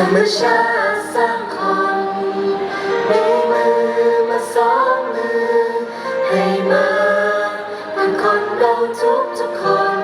ธรรมชาติสร้างคนมีมือมาสองมือให้มาเป็นคนเราทุกทุกคน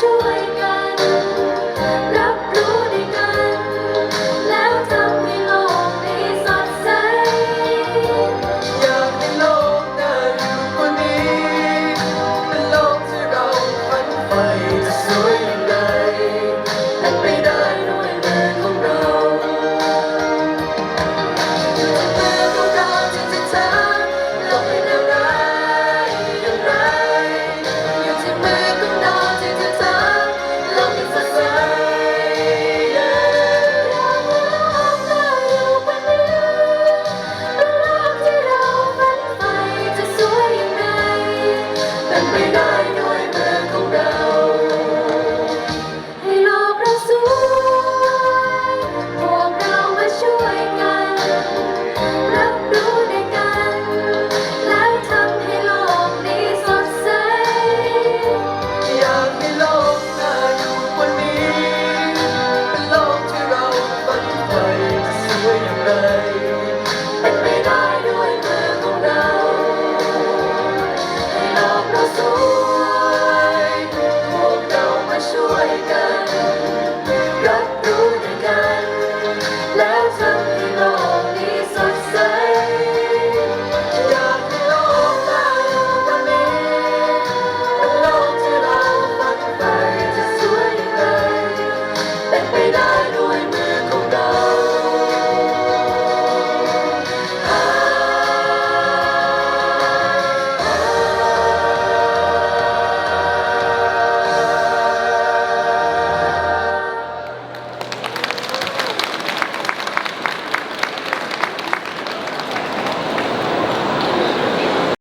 ช่วยกัน el